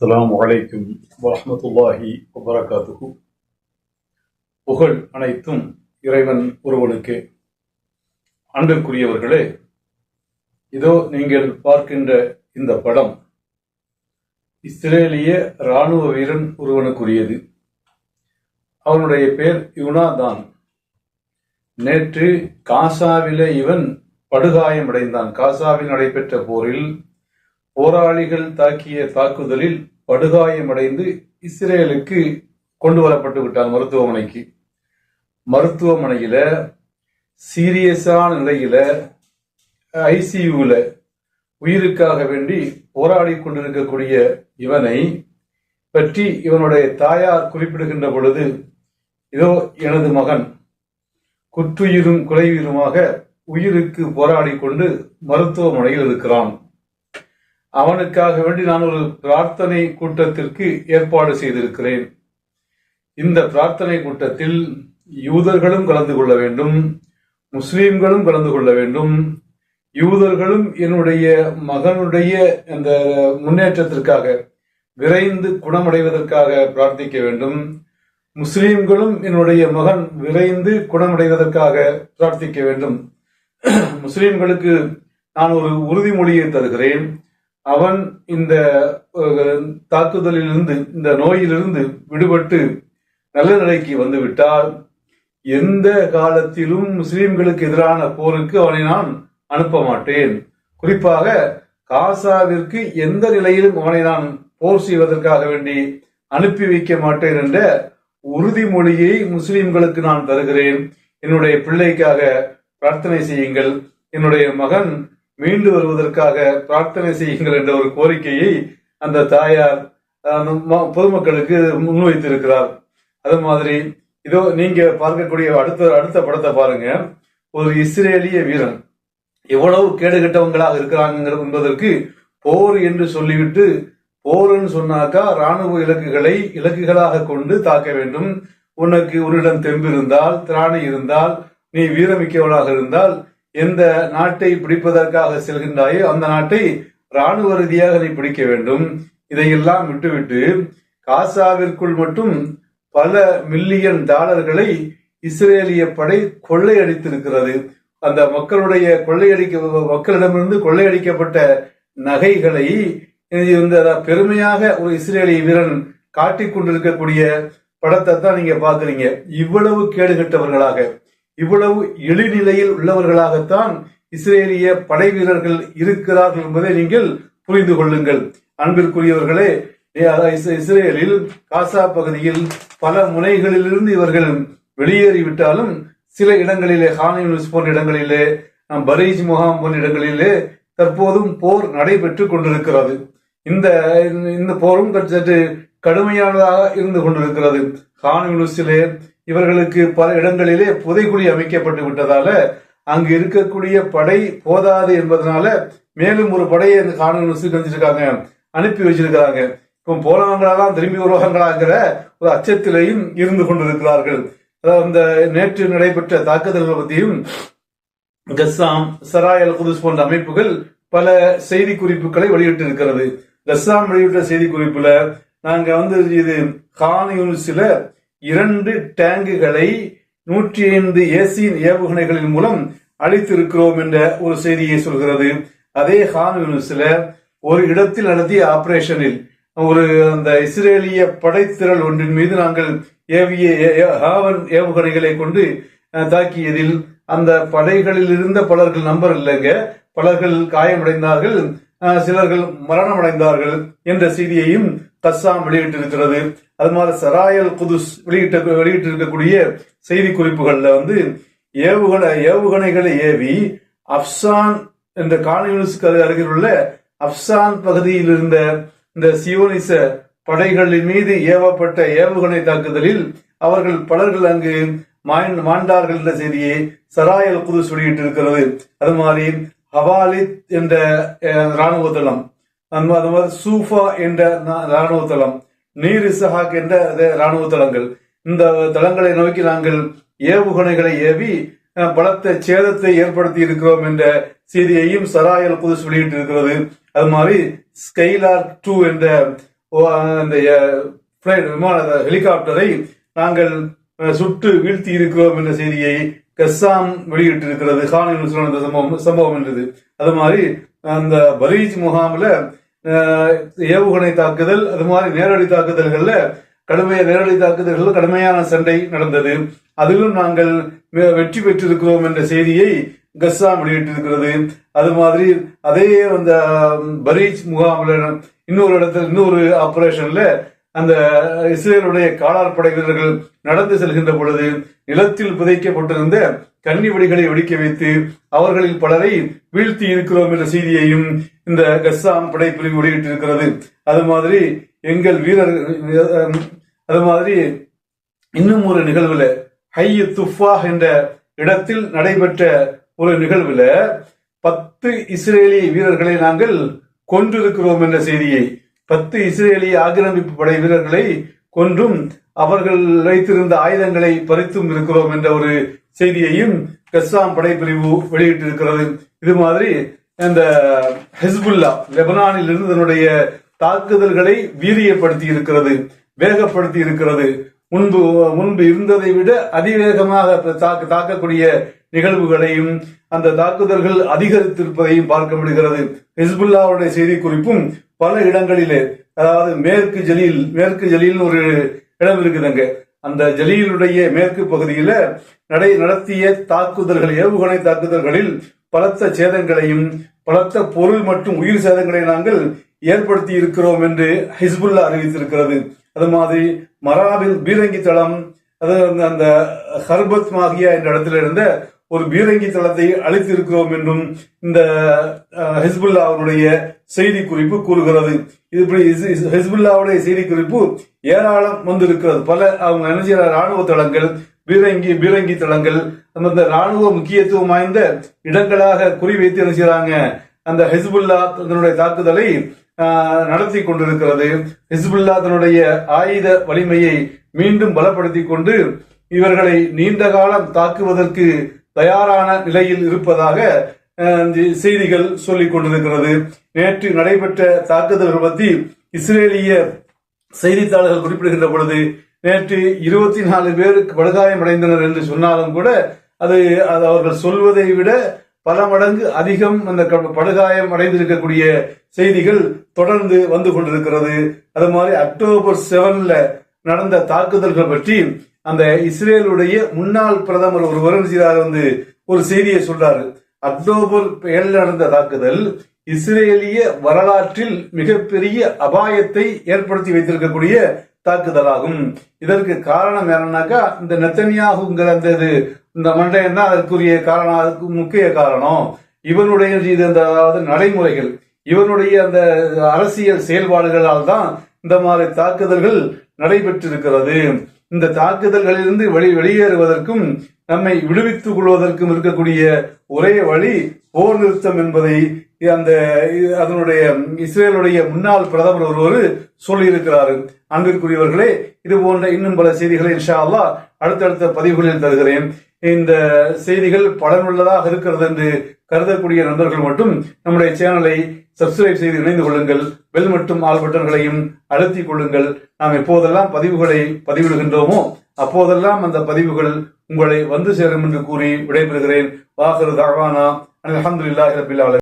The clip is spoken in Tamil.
அஸ்லாம் வலைக்கும் வரமத்துல்லாஹி வபரகாத்துகு புகழ் அனைத்தும் இறைவன் ஒருவனுக்கு. அன்பிற்குரியவர்களே இதோ நீங்கள் பார்க்கின்ற இந்த படம் இஸ்ரேலிய ராணுவ வீரன் ஒருவனுக்குரியது. அவனுடைய பெயர் யுனாதான் நேற்று காசாவில இவன் படுகாயமடைந்தான். காசாவில் நடைபெற்ற போரில் போராளிகள் தாக்கிய தாக்குதலில் படுகாயமடைந்து இஸ்ரேலுக்கு கொண்டு வரப்பட்டு விட்டான் மருத்துவமனைக்கு. மருத்துவமனையில சீரியஸான நிலையில ஐசியூல உயிருக்காக வேண்டி போராடி கொண்டிருக்கக்கூடிய இவனை பற்றி இவனுடைய தாயார் குறிப்பிடுகின்ற பொழுது இதோ எனது மகன் குற்றுயிரும் குறையுயிருமாக உயிருக்கு போராடி கொண்டு மருத்துவமனையில் இருக்கிறான். அவனுக்காக வேண்டி நான் ஒரு பிரார்த்தனை கூட்டத்திற்கு ஏற்பாடு செய்திருக்கிறேன். இந்த பிரார்த்தனை கூட்டத்தில் யூதர்களும் கலந்து கொள்ள வேண்டும் முஸ்லீம்களும் கலந்து கொள்ள வேண்டும். யூதர்களும் என்னுடைய மகனுடைய அந்த முன்னேற்றத்திற்காக விரைந்து குணமடைவதற்காக பிரார்த்திக்க வேண்டும். முஸ்லீம்களும் என்னுடைய மகன் விரைந்து குணமடைவதற்காக பிரார்த்திக்க வேண்டும். முஸ்லீம்களுக்கு நான் ஒரு உறுதிமொழியை தருகிறேன். அவன் இந்த தாக்குதலிலிருந்து இந்த நோயிலிருந்து விடுபட்டு நல்ல நிலைக்கு வந்துவிட்டால் எந்த காலத்திலும் முஸ்லிம்களுக்கு எதிரான போருக்கு அவனை நான் அனுப்ப மாட்டேன். குறிப்பாக காசாவிற்கு எந்த நிலையிலும் அவனை நான் போர் செய்வதற்காக வேண்டி அனுப்பி வைக்க மாட்டேன் என்ற உறுதிமொழியை முஸ்லிம்களுக்கு நான் தருகிறேன். என்னுடைய பிள்ளைக்காக பிரார்த்தனை செய்யுங்கள். என்னுடைய மகன் மீண்டு வருவதற்காக பிரார்த்தனை செய்யுங்கள் என்ற ஒரு கோரிக்கையை அந்த தாயார் பொதுமக்களுக்கு முன்வைத்திருக்கிறார். அது மாதிரி இதோ நீங்க பார்க்கக்கூடிய அடுத்த அடுத்த படத்தை பாருங்க. ஒரு இஸ்ரேலிய வீரன். எவ்வளவு கேடுகட்டவங்களாக இருக்கிறாங்க என்பதற்கு போர் என்று சொல்லிவிட்டு போர்ன்னு சொன்னாக்கா ராணுவ இலக்குகளை இலக்குகளாக கொண்டு தாக்க வேண்டும். உனக்கு உன்னிடம் தெம்பு இருந்தால் திராணி இருந்தால் நீ வீரமிக்கவளாக இருந்தால் எந்த நாட்டை பிடிப்பதற்காக செல்கின்றாயோ அந்த நாட்டை ராணுவ ரீதியாக நீ பிடிக்க வேண்டும். இதையெல்லாம் விட்டுவிட்டு காசாவிற்குள் மட்டும் பல மில்லியன் டாலர்களை இஸ்ரேலிய படை கொள்ளையடித்திருக்கிறது. அந்த மக்களுடைய கொள்ளையடிக்க மக்களிடமிருந்து கொள்ளையடிக்கப்பட்ட நகைகளை இந்த பெருமையாக ஒரு இஸ்ரேலிய வீரன் காட்டிக் கொண்டிருக்கக்கூடிய படத்தை தான் நீங்க பாக்குறீங்க இவ்வளவு கேடுகட்டவர்களாக. இவ்வளவு இழிநிலையில் உள்ளவர்களாகத்தான் இஸ்ரேலிய படை வீரர்கள் இருக்கிறார்கள் என்பதை நீங்கள் புரிந்து கொள்ளுங்கள். அன்பிற்குரியவர்களே இஸ்- இஸ்ரேலில் காசா பகுதியில் பல முனைகளிலிருந்து இவர்கள் வெளியேறிவிட்டாலும் சில இடங்களிலே ஹானியூஸ் போன்ற இடங்களிலே பரீஜ் முகாம் போன்ற இடங்களிலே தற்போதும் போர் நடைபெற்று கொண்டிருக்கிறது. இந்த இந்த போரும் சற்று கடுமையானதாக இருந்து கொண்டிருக்கிறது. ஹான் இவர்களுக்கு பல இடங்களிலே புதைக்குழி அமைக்கப்பட்டு விட்டதால அங்கு இருக்கக்கூடிய படை போதாது என்பதனால மேலும் ஒரு படையை அந்த காணொலி செஞ்சிருக்காங்க அனுப்பி வச்சிருக்கிறாங்க. இப்போ போனவங்களெல்லாம் திரும்பி வருவாங்களாங்கிற ஒரு அச்சத்திலையும் இருந்து கொண்டிருக்கிறார்கள். அதாவது இந்த நேற்று நடைபெற்ற தாக்குதல்கள் பற்றியும் கஸ்ஸாம் சராயல் குதுஸ் போன்ற அமைப்புகள் பல செய்தி குறிப்புகளை வெளியிட்டு இருக்கிறது கஸ்ஸாம் வெளியிட்ட செய்தி குறிப்புல நாங்க வந்து இது கான் யூனிஸ்ல இரண்டு டேங்குகளை நூற்றி ஐந்து ஏசியின் ஏவுகணைகளின் மூலம் அளித்திருக்கிறோம் என்ற ஒரு செய்தியை சொல்கிறது. அதே ஹான் யூனிஸ்ல ஒரு இடத்தில் நடத்திய ஆபரேஷனில் ஒரு அந்த இஸ்ரேலிய படைத்திரள் ஒன்றின் மீது நாங்கள் ஏவிய ஹாவன் ஏவுகணைகளை கொண்டு தாக்கியதில் அந்த படைகளில் இருந்த பலர்கள் நம்பர் இல்லைங்க. பலர்கள் காயமடைந்தார்கள் சிலர்கள் மரணமடைந்தார்கள் என்ற செய்தியையும் கஸ்ஸாம் வெளியிட்டிருக்கிறது. அது மாதிரி சராயல் குதுஸ் வெளியிட்ட வெளியிட்டிருக்கக்கூடிய செய்தி குறிப்புகள்ல வந்து ஏவுகணை ஏவுகணைகளை ஏவி அப்சான் என்ற காணியூனிஸ்க்கு அருகில் உள்ள அப்சான் பகுதியில் இருந்த இந்த சியோனிச படைகளின் மீது ஏவப்பட்ட ஏவுகணை தாக்குதலில் அவர்கள் பலர்கள் அங்கு மாண்டார்கள் என்ற செய்தியை சராயல் குதுஸ் வெளியிட்டிருக்கிறது. அது மாதிரி ஹவாலித் என்ற அஹ், ராணுவ தளம். அது மாதிரி சூஃபா என்ற நா- ராணுவ தளம் நீர் இசஹாக் என்ற இராணுவ ராணுவ தளங்கள். இந்த தளங்களை நோக்கி நாங்கள் ஏவுகணைகளை ஏவி பலத்த சேதத்தை ஏற்படுத்தி இருக்கிறோம் என்ற செய்தியையும் சராயல் புதுசு வெளியிட்டிருக்கிறது. அது மாதிரி ஸ்கைலார் டூ என்ற அந்த விமான ஹெலிகாப்டரை நாங்கள் சுட்டு வீழ்த்தி இருக்கிறோம் என்ற செய்தியை கஸ்ஸாம் வெளியிட்டிருக்கிறது. கான் என்று சொன்ன சம்பவம் சம்பவம் என்றது. அது மாதிரி அந்த பரீஜ் முகாமில் ஏவுகணை தாக்குதல் அது மாதிரி நேரடி தாக்குதல்கள்ல கடுமைய நேரடி தாக்குதல்கள் கடுமையான சண்டை நடந்தது. அதிலும் நாங்கள் வெற்றி பெற்றிருக்கிறோம் என்ற செய்தியை கஸ்ஸா வெளியிட்டிருக்கிறது. அது மாதிரி அதே அந்த பரீஜ் முகாமில் இன்னொரு இடத்துல இன்னொரு ஆபரேஷன்ல அந்த இஸ்ரேலுடைய காலார் படை வீரர்கள் நடந்து செல்கின்ற பொழுது நிலத்தில் புதைக்கப்பட்டிருந்த கன்னி வெடிகளை வெடிக்க வைத்து அவர்களில் பலரை வீழ்த்தி இருக்கிறோம் என்ற செய்தியையும் இந்த கஸ்ஸாம் படைப்பிரிவு வெளியிட்டிருக்கிறது. அது மாதிரி எங்கள் வீரர் அது மாதிரி இன்னும் ஒரு நிகழ்வுல ஹையு துஃபா என்ற இடத்தில் நடைபெற்ற ஒரு நிகழ்வுல பத்து இஸ்ரேலி வீரர்களை நாங்கள் கொன்றிருக்கிறோம் என்ற செய்தியை பத்து இஸ்ரேலிய ஆக்கிரமிப்பு படை வீரர்களை கொன்றும் அவர்கள் வைத்திருந்த ஆயுதங்களை பறித்தும் இருக்கிறோம் என்ற ஒரு செய்தியையும் கஸ்ஸாம் படைப்பிரிவு வெளியிட்டிருக்கிறது. இது மாதிரி இந்த ஹிஸ்புல்லா லெபனானில் இருந்து தன்னுடைய தாக்குதல்களை வீரியப்படுத்தி இருக்கிறது வேகப்படுத்தி இருக்கிறது முன்பு முன்பு இருந்ததை விட அதிவேகமாக தாக்க தாக்கக்கூடிய நிகழ்வுகளையும் அந்த தாக்குதல்கள் அதிகரித்திருப்பதையும் பார்க்கப்படுகிறது ஹிஸ்புல்லாவுடைய செய்தி குறிப்பும் பல இடங்களிலே அதாவது மேற்கு ஜலீல் மேற்கு ஜலீல் ஒரு இடம் இருக்குதுங்க. அந்த ஜலீலுடைய மேற்கு பகுதியில நடை நடத்திய தாக்குதல்கள் ஏவுகணை தாக்குதல்களில் பலத்த சேதங்களையும் பலத்த பொருள் மற்றும் உயிர் சேதங்களை நாங்கள் ஏற்படுத்தி இருக்கிறோம் என்று ஹிஸ்புல்லா அறிவித்திருக்கிறது. அது மாதிரி மராபில் பீரங்கி தளம் அது அந்த- அந்த ஹர்பத் மாகியா என்ற இடத்துல இருந்த ஒரு பீரங்கி தளத்தை அழித்து இருக்கிறோம் என்றும் இந்த ஹிஸ்புல்லாவுடைய செய்தி குறிப்பு கூறுகிறது. இது இப்படி இஸ்- இஸ்- ஹிஸ்புல்லாவுடைய செய்தி குறிப்பு ஏராளம் வந்திருக்கிறது. பல அவங்க என்ன செய்யற ராணுவ தளங்கள் பீரங்கி பீரங்கி தளங்கள் அந்த ராணுவ முக்கியத்துவம் வாய்ந்த இடங்களாக குறிவைத்து என்ன செய்யறாங்க அந்த ஹிஸ்புல்லா தன்னுடைய தாக்குதலை நடத்தி கொண்டிருக்கிறது. ஹிஸ்புல்லா தன்னுடைய ஆயுத வலிமையை மீண்டும் பலப்படுத்தி கொண்டு இவர்களை நீண்ட காலம் தாக்குவதற்கு தயாரான நிலையில் இருப்பதாக இந்த செய்திகள் சொல்லிக் கொண்டிருக்கிறது. நேற்று நடைபெற்ற தாக்குதல்கள் பற்றி இஸ்ரேலிய செய்தித்தாளர்கள் குறிப்பிடுகின்ற பொழுது நேற்று இருபத்தி நாலு பேருக்கு படுகாயம் அடைந்தனர் என்று சொன்னாலும் கூட அது அது அவர்கள் சொல்வதை விட பல மடங்கு அதிகம் அந்த படுகாயம் அடைந்திருக்கக்கூடிய செய்திகள் தொடர்ந்து வந்து கொண்டிருக்கிறது. அது மாதிரி அக்டோபர் செவன்ல நடந்த தாக்குதல்கள் பற்றி அந்த இஸ்ரேலுடைய முன்னாள் பிரதமர் ஒரு வருடம் வந்து ஒரு செய்தியை சொல்றாரு. அக்டோபர் ஏழில் நடந்த தாக்குதல் இஸ்ரேலிய வரலாற்றில் மிகப்பெரிய அபாயத்தை ஏற்படுத்தி வைத்திருக்கக்கூடிய தாக்குதலாகும். இதற்கு காரணம் என்னன்னாக்கா இந்த நெத்தனியாகுங்கிற அந்த இது இந்த மண்டையன் தான் அதற்குரிய காரணம் அதுக்கு முக்கிய காரணம். இவனுடைய இது அந்த அதாவது நடைமுறைகள் இவனுடைய அந்த அரசியல் செயல்பாடுகளால் தான் இந்த மாதிரி தாக்குதல்கள் நடைபெற்றிருக்கிறது. இந்த தாக்குதல்களிலிருந்து வெளி வெளியேறுவதற்கும் நம்மை விடுவித்துக் கொள்வதற்கும் இருக்கக்கூடிய ஒரே வழி போர் நிறுத்தம் என்பதை அந்த அதனுடைய இஸ்ரேலுடைய முன்னாள் பிரதமர் ஒருவர் சொல்லியிருக்கிறார். அன்பிற்குரியவர்களே இது போன்ற இன்னும் பல செய்திகளை இன்ஷா அடுத்தடுத்த பதிவுகளில் தருகிறேன். இந்த செய்திகள் பலனுள்ளதாக இருக்கிறது என்று கருதக்கூடிய நண்பர்கள் மட்டும் நம்முடைய சேனலை சப்ஸ்கிரைப் செய்து இணைந்து கொள்ளுங்கள். பெல் மற்றும் ஆல் பட்டன்களையும் அழுத்திக் கொள்ளுங்கள். நாம் எப்போதெல்லாம் பதிவுகளை பதிவிடுகின்றோமோ அப்போதெல்லாம் அந்த பதிவுகள் உங்களை வந்து சேரும் என்று கூறி விடைபெறுகிறேன். வாசரு தாவானா அல்ஹம்துலில்லாஹி ரபில் ஆலமீன்.